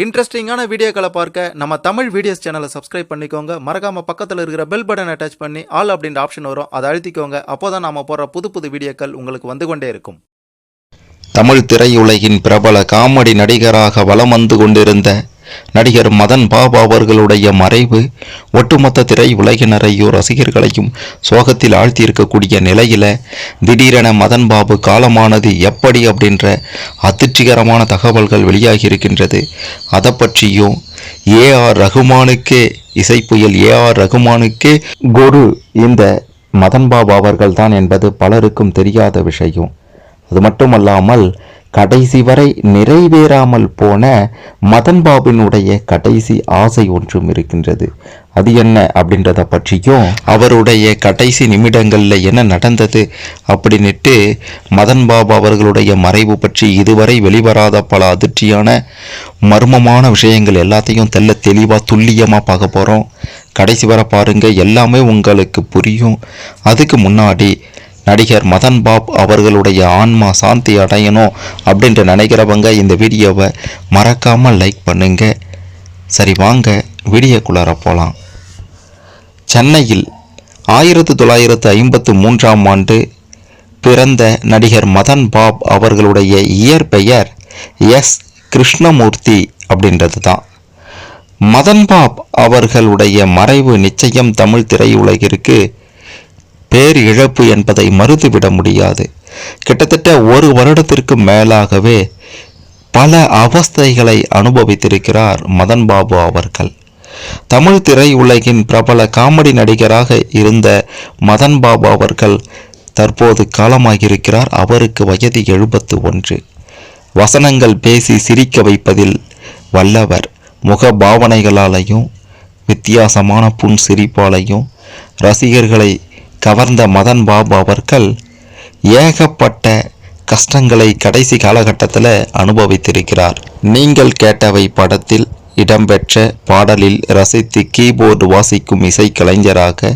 இன்ட்ரெஸ்டிங்கான வீடியோக்களை பார்க்க நம்ம தமிழ் வீடியோஸ் சேனலை சப்ஸ்கிரைப் பண்ணிக்கோங்க. மறக்காம பக்கத்தில் இருக்கிற பெல் பட்டன் அட்டாச் பண்ணி ஆல் அப்படின்ற ஆப்ஷன் வரும். அதை அழுத்திக்கோங்க. அப்போதான் நாம போற புது புது வீடியோக்கள் உங்களுக்கு வந்து கொண்டே இருக்கும். தமிழ் திரையுலகின் பிரபல காமெடி நடிகராக வலம் வந்து கொண்டிருந்த நடிகர் மதன் பாபு அவர்களுடைய மறைவு ஒட்டுமொத்த திரை உலகினரையோ ரசிகர்களையும் சோகத்தில் ஆழ்த்தியிருக்கக்கூடிய நிலையில திடீரென மதன் பாபு காலமானது எப்படி அப்படின்ற அதிர்ச்சிகரமான தகவல்கள் வெளியாகி இருக்கின்றது அதை பற்றியும் ஏ ஆர் ரகுமானுக்கே இசைப்புயல் ஏ ஆர் ரகுமானுக்கே குரு இந்த மதன் பாபு அவர்கள்தான் என்பது பலருக்கும் தெரியாத விஷயம். அது மட்டுமல்லாமல் கடைசி வரை நிறைவேறாமல் போன மதன் பாபினுடைய கடைசி ஆசை ஒன்றும் இருக்கின்றது. அது என்ன அப்படின்றத பற்றியும் அவருடைய கடைசி நிமிடங்களில் என்ன நடந்தது அப்படின்னுட்டு மதன் பாபு அவர்களுடைய மறைவு பற்றி இதுவரை வெளிவராத பல அதிர்ச்சியான மர்மமான விஷயங்கள் எல்லாத்தையும் தெல்ல தெளிவாக துல்லியமாக பார்க்க போகிறோம் கடைசி வரை பாருங்க எல்லாமே உங்களுக்கு புரியும். அதுக்கு முன்னாடி நடிகர் மதன் பாப் அவர்களுடைய ஆன்மா சாந்தி அடையணும் அப்படின்ட்டு நினைக்கிறவங்க இந்த வீடியோவை மறக்காமல் லைக் பண்ணுங்க. சரி வாங்க வீடியோக்குள்ளார போகலாம் சென்னையில் ஆயிரத்து தொள்ளாயிரத்து ஐம்பத்து மூன்றாம் ஆண்டு பிறந்த நடிகர் மதன் பாப் அவர்களுடைய இயற்பெயர் எஸ். கிருஷ்ணமூர்த்தி அப்படின்றது தான். மதன் பாப் அவர்களுடைய மறைவு நிச்சயம் தமிழ் திரையுலகிற்கு பேர் இழப்பு என்பதை மறுத்துவிட முடியாது. கிட்டத்தட்ட ஒரு வருடத்திற்கு மேலாகவே பல அவஸ்தைகளை அனுபவித்திருக்கிறார் மதன் பாபு அவர்கள். தமிழ் திரையுலகின் பிரபல காமெடி நடிகராக இருந்த மதன் பாபு அவர்கள் தற்போது காலமாகியிருக்கிறார் அவருக்கு வயது எழுபத்து ஒன்று வசனங்கள் பேசி சிரிக்க வைப்பதில் வல்லவர். முக பாவனைகளாலையும் வித்தியாசமான புன் சிரிப்பாலையும் ரசிகர்களை கவர்ந்த மதன் பாபு அவர்கள் ஏகப்பட்ட கஷ்டங்களை கடைசி காலகட்டத்தில் அனுபவித்திருக்கிறார். நீங்கள் கேட்டவை படத்தில் இடம்பெற்ற பாடலில் ரசித்து கீபோர்டு வாசிக்கும் இசைக்கலைஞராக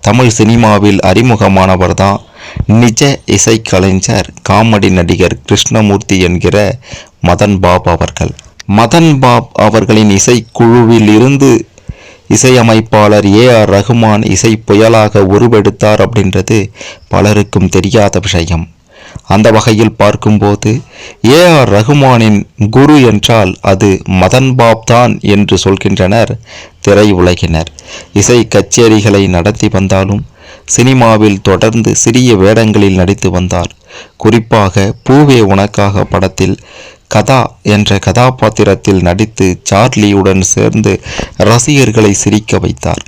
தமிழ் சினிமாவில் அறிமுகமானவர்தான் நிஜ இசைக்கலைஞர் காமெடி நடிகர் கிருஷ்ணமூர்த்தி என்கிற மதன் பாப் அவர்கள். மதன் பாப் அவர்களின் இசைக்குழுவில் இருந்து இசையமைப்பாளர் ஏ ஆர் ரகுமான் இசை புயலாக உருவெடுத்தார் அப்படின்றது பலருக்கும் தெரியாத விஷயம். அந்த வகையில் பார்க்கும்போது ஏ ஆர் ரகுமானின் குரு என்றால் அது மதன் பாப் தான் என்று சொல்கின்றனர் திரையுலகினர் இசை கச்சேரிகளை நடத்தி வந்தாலும் சினிமாவில் தொடர்ந்து சிறிய வேடங்களில் நடித்து வந்தார். குறிப்பாக பூவே உனக்காக படத்தில் கதா என்ற கதாபாத்திரத்தில் நடித்து சார்லியுடன் சேர்ந்து ரசிகர்களை சிரிக்க வைத்தார்.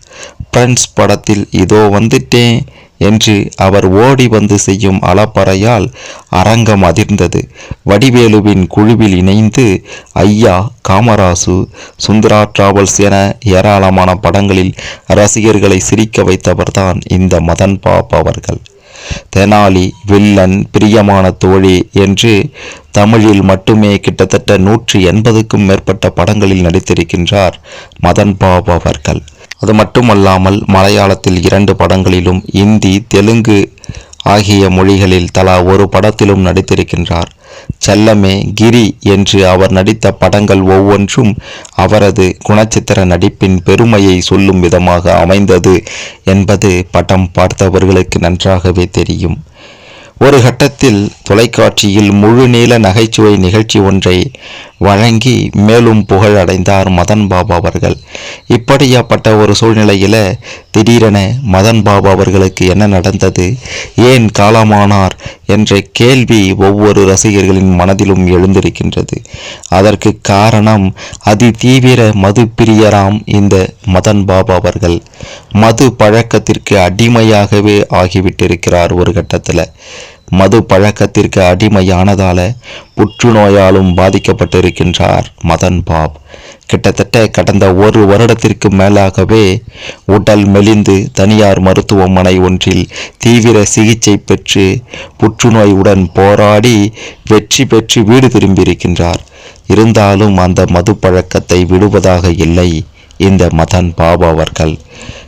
ஃப்ரெண்ட்ஸ் படத்தில் இதோ வந்துட்டேன் என்று அவர் ஓடி வந்து செய்யும் அலப்பறையால் அரங்கம் அதிர்ந்தது. வடிவேலுவின் குழுவில் இணைந்து ஐயா காமராசு சுந்தரா டிராவல்ஸ் என ஏராளமான படங்களில் ரசிகர்களை சிரிக்க வைத்தவர்தான் இந்த மதன் பாப் அவர்கள். தெனாலி வில்லன் பிரியமான தோழி என்று தமிழில் மட்டுமே கிட்டத்தட்ட நூற்றி எண்பதுக்கும் மேற்பட்ட படங்களில் நடித்திருக்கின்றார் மதன் பாபு அவர்கள். அது மட்டுமல்லாமல் மலையாளத்தில் இரண்டு படங்களிலும் இந்தி தெலுங்கு ஆகிய மொழிகளில் தலா ஒரு படத்திலும் நடித்திருக்கின்றார். செல்லமே கிரி என்று அவர் நடித்த படங்கள் ஒவ்வொன்றும் அவரது குணச்சித்திர நடிப்பின் பெருமையை சொல்லும் விதமாக அமைந்தது என்பது படம் பார்த்தவர்களுக்கு நன்றாகவே தெரியும். ஒரு கட்டத்தில் தொலைக்காட்சியில் முழுநீள நகைச்சுவை நிகழ்ச்சி ஒன்றை வழங்கி மேலும் புகழ் அடைந்தார் மதன் பாபா அவர்கள். இப்படியாப்பட்ட ஒரு சூழ்நிலையில் திடீரென மதன் பாபா அவர்களுக்கு என்ன நடந்தது? ஏன் காலமானார் என்ற கேள்வி ஒவ்வொரு ரசிகர்களின் மனதிலும் எழுந்திருக்கின்றது. அதற்கு காரணம் அதி தீவிர மது பிரியராம் இந்த மதன் பாபா அவர்கள். மது பழக்கத்திற்கு அடிமையாகவே ஆகிவிட்டிருக்கிறார் ஒரு கட்டத்தில். மது பழக்கத்திற்கு அடிமையானதால புற்றுநோயாலும் பாதிக்கப்பட்டிருக்கின்றார் மதன் பாப். கிட்டத்தட்ட கடந்த ஒரு வருடத்திற்கு மேலாகவே உடல் மெலிந்து தனியார் மருத்துவமனை ஒன்றில் தீவிர சிகிச்சை பெற்று புற்றுநோயுடன் போராடி வெற்றி பெற்று வீடு திரும்பியிருக்கின்றார். இருந்தாலும் அந்த மது பழக்கத்தை விடுவதாக இல்லை இந்த மதன் பாபு அவர்கள்.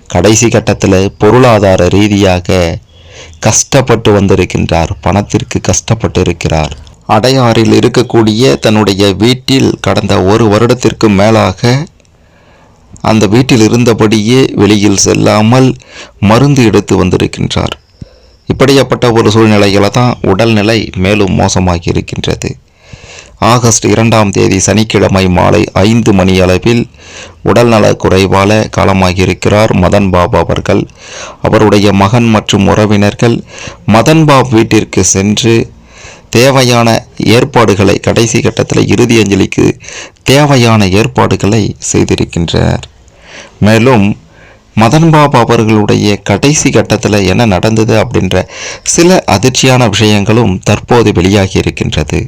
கடைசி கட்டத்தில் பொருளாதார ரீதியாக கஷ்டப்பட்டு வந்திருக்கின்றார் பணத்திற்கு கஷ்டப்பட்டு இருக்கிறார் அடையாறில் இருக்கக்கூடிய தன்னுடைய வீட்டில் கடந்த ஒரு வருடத்திற்கு மேலாக அந்த வீட்டில் இருந்தபடியே வெளியில் செல்லாமல் மருந்து எடுத்து வந்திருக்கின்றார். இப்படியாப்பட்ட ஒரு சூழ்நிலையில் தான் உடல்நிலை மேலும் மோசமாகி இருக்கின்றது. ஆகஸ்ட் இரண்டாம் தேதி சனிக்கிழமை மாலை ஐந்து மணி அளவில் உடல்நலக் குறைவால காலமாகியிருக்கிறார் மதன் பாபு அவர்கள். அவருடைய மகன் மற்றும் உறவினர்கள் மதன் பாப் வீட்டிற்கு சென்று தேவையான ஏற்பாடுகளை கடைசி கட்டத்தில் இறுதி அஞ்சலிக்கு தேவையான ஏற்பாடுகளை செய்திருக்கின்றனர் மேலும் மதன் பாபு அவர்களுடைய கடைசி கட்டத்தில் என்ன நடந்தது அப்படின்ற சில அதிர்ச்சியான விஷயங்களும் தற்போது வெளியாகி இருக்கின்றது.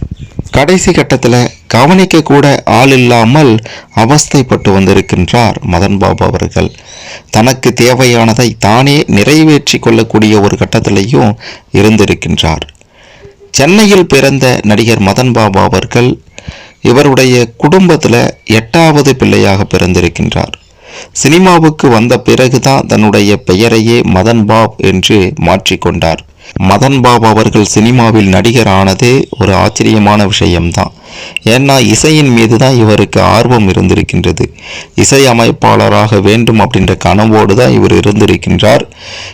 கடைசி கட்டத்தில் கவனிக்க கூட ஆள் இல்லாமல் அவஸ்தைப்பட்டு வந்திருக்கின்றார் மதன் பாபு அவர்கள். தனக்கு தேவையானதை தானே நிறைவேற்றி கொள்ளக்கூடிய ஒரு கட்டத்திலையும் இருந்திருக்கின்றார். சென்னையில் பிறந்த நடிகர் மதன் பாபு அவர்கள் இவருடைய குடும்பத்தில் எட்டாவது பிள்ளையாக பிறந்திருக்கின்றார். சினிமாவுக்கு வந்த பிறகுதான் தன்னுடைய பெயரையே மதன் பாப் என்று மாற்றிக்கொண்டார் மதன் பாப் அவர்கள் சினிமாவில் நடிகர் ஆனதே ஒரு ஆச்சரியமான விஷயம்தான். ஏன்னா இசையின் மீது தான் இவருக்கு ஆர்வம் இருந்திருக்கின்றது. இசை அமைப்பாளராக வேண்டும் அப்படின்ற கனவோடு தான் இவர் இருந்திருக்கின்றார்.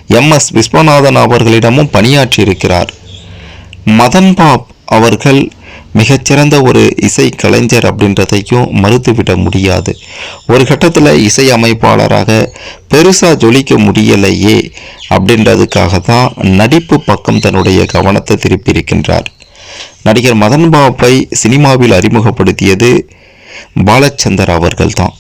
எம். எஸ். விஸ்வநாதன் அவர்களிடமும் பணியாற்றி இருக்கிறார் மதன் பாப் அவர்கள் மிகச்சிறந்த ஒரு இசை கலைஞர் அப்படின்றதையும் மறுத்துவிட முடியாது. ஒரு கட்டத்தில் இசை அமைப்பாளராக பெருசாக ஜொலிக்க முடியலையே அப்படின்றதுக்காக தான் நடிப்பு பக்கம் தன்னுடைய கவனத்தை திருப்பியிருக்கின்றார். நடிகர் மதன் பாபை சினிமாவில் அறிமுகப்படுத்தியது பாலச்சந்தர் அவர்கள்தான்.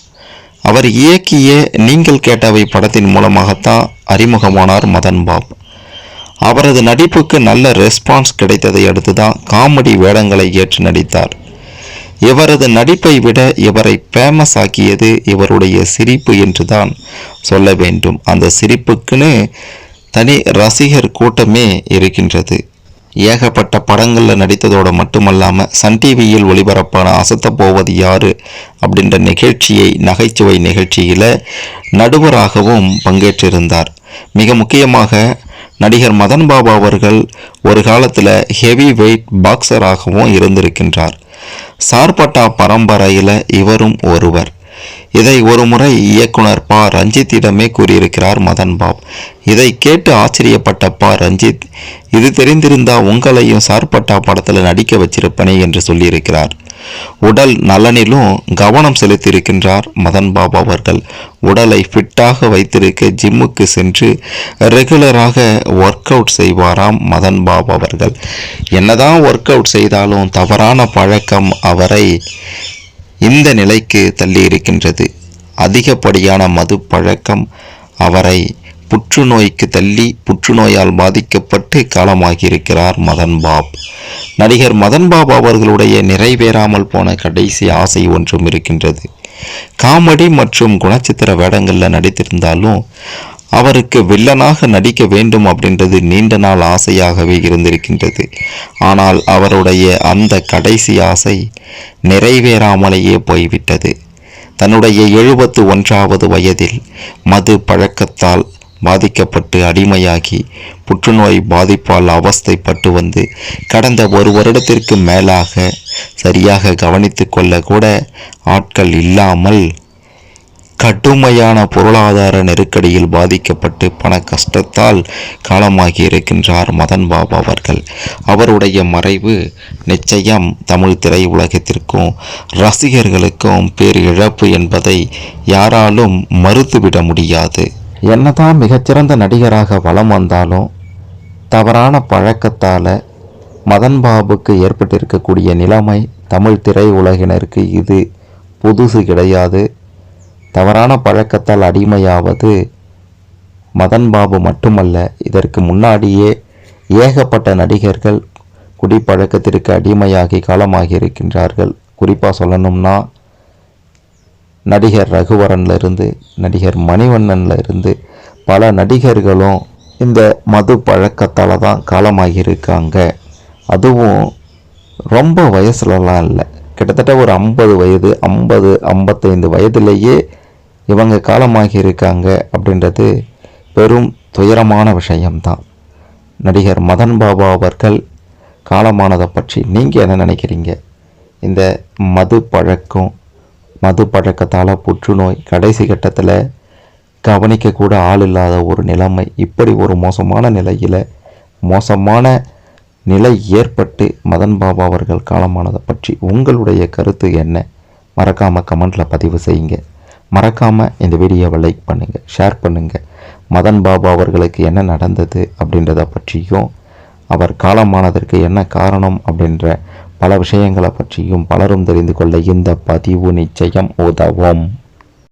அவர் இயக்கிய நீங்கள் கேட்டவை படத்தின் மூலமாகத்தான் அறிமுகமானார் மதன் பாப். அவரது நடிப்புக்கு நல்ல ரெஸ்பான்ஸ் கிடைத்ததை அடுத்து தான் காமெடி வேடங்களை ஏற்று நடித்தார். இவரது நடிப்பை விட இவரை ஃபேமஸ் ஆக்கியது இவருடைய சிரிப்பு என்று தான் சொல்ல வேண்டும். அந்த சிரிப்புக்குன்னு தனி ரசிகர் கூட்டமே இருக்கின்றது. ஏகப்பட்ட படங்களில் நடித்ததோடு மட்டுமல்லாமல் சன் டிவியில் ஒளிபரப்பான அசத்த போவது யாரு அப்படின்ற நிகழ்ச்சியை நகைச்சுவை நிகழ்ச்சியில் நடுவராகவும் பங்கேற்றிருந்தார். மிக முக்கியமாக நடிகர் மதன் பாபு அவர்கள் ஒரு காலத்தில் ஹெவி வெயிட் பாக்ஸராகவும் இருந்திருக்கின்றார். சார்பட்டா பரம்பரையில் இவரும் ஒருவர். இதை ஒருமுறை இயக்குனர் ப. ரஞ்சித்திடமே கூறியிருக்கிறார் மதன் பாப். இதை கேட்டு ஆச்சரியப்பட்ட ப. ரஞ்சித் இது தெரிந்திருந்தா உங்களையும் சார்பட்டா படத்தில் நடிக்க வச்சிருப்பனே என்று சொல்லியிருக்கிறார். உடல் நலனிலும் கவனம் செலுத்தியிருக்கின்றார் மதன் பாபா அவர்கள். உடலை ஃபிட்டாக வைத்திருக்க ஜிம்முக்கு சென்று ரெகுலராக ஒர்க் அவுட் செய்வாராம் மதன் பாபா அவர்கள். என்னதான் ஒர்க் அவுட் செய்தாலும் தவறான பழக்கம் அவரை இந்த நிலைக்கு தள்ளி இருக்கின்றது அதிகப்படியான மது பழக்கம் அவரை புற்றுநோய்க்கு தள்ளி புற்றுநோயால் பாதிக்கப்பட்டு காலமாகியிருக்கிறார் மதன் பாப். நடிகர் மதன் பாப் அவர்களுடைய நிறைவேறாமல் போன கடைசி ஆசை ஒன்றும் இருக்கின்றது. காமெடி மற்றும் குணச்சித்திர வேடங்களில் நடித்திருந்தாலும் அவருக்கு வில்லனாக நடிக்க வேண்டும் அப்படின்றது நீண்ட நாள் ஆசையாகவே இருந்திருக்கின்றது. ஆனால் அவருடைய அந்த கடைசி ஆசை நிறைவேறாமலேயே போய்விட்டது. தன்னுடைய எழுபத்து ஒன்றாவது வயதில் மது பழக்கத்தால் பாதிக்கப்பட்டு அடிமையாகி புற்றுநோய் பாதிப்பால் அவஸ்தைப்பட்டு வந்து கடந்த ஒரு வருடத்திற்கு மேலாக சரியாக கவனித்து கொள்ள கூட ஆட்கள் இல்லாமல் கடுமையான பொருளாதார நெருக்கடியில் பாதிக்கப்பட்டு பண கஷ்டத்தால் காலமாகி இருக்கின்றார் மதன் பாபு அவர்கள். அவருடைய மறைவு நிச்சயம் தமிழ் திரையுலகத்திற்கும் ரசிகர்களுக்கும் பேர் இழப்பு என்பதை யாராலும் மறுத்துவிட முடியாது. என்னதான் மிகச்சிறந்த நடிகராக வலம் வந்தாலும் தவறான பழக்கத்தால் மதன் பாபுக்கு ஏற்பட்டிருக்கக்கூடிய நிலைமை தமிழ் திரையுலகினருக்கு இது புதுசு கிடையாது. தவறான பழக்கத்தால் அடிமையாவது மதன் பாபு மட்டுமல்ல இதற்கு முன்னாடியே ஏகப்பட்ட நடிகர்கள் குடிப்பழக்கத்திற்கு அடிமையாகி காலமாகி இருக்கின்றார்கள். குறிப்பாக சொல்லணும்னா நடிகர் ரகுவரன்ல இருந்து நடிகர் மணிவண்ணனில் இருந்து பல நடிகர்களும் இந்த மது பழக்கத்தால் தான் காலமாகி இருக்காங்க அதுவும் ரொம்ப வயசுலலாம் இல்லை. கிட்டத்தட்ட ஒரு ஐம்பது வயது ஐம்பது ஐம்பத்தைந்து வயதிலேயே இவங்க காலமாகி இருக்காங்க அப்படின்றது பெரும் துயரமான விஷயம்தான். நடிகர் மதன் பாபா அவர்கள் காலமானதை பற்றி நீங்கள் என்ன நினைக்கிறீங்க? இந்த மது பழக்கம் மது பழக்கத்தால் புற்றுநோய் கடைசி கட்டத்தில் கவனிக்கக்கூட ஆள் இல்லாத ஒரு நிலைமை. இப்படி ஒரு மோசமான நிலையில் மோசமான நிலை ஏற்பட்டு மதன் பாபா அவர்கள் காலமானதை பற்றி உங்களுடைய கருத்து என்ன? மறக்காமல் கமெண்ட்டில் பதிவு செய்யுங்க. மறக்காமல் இந்த வீடியோவை லைக் பண்ணுங்கள் ஷேர் பண்ணுங்கள் மதன் பாபா அவர்களுக்கு என்ன நடந்தது அப்படின்றத பற்றியும் அவர் காலமானதற்கு என்ன காரணம் அப்படின்ற பல விஷயங்களை பற்றியும் பலரும் தெரிந்து கொள்ள இந்த பதிவு நிச்சயம் உதவும்.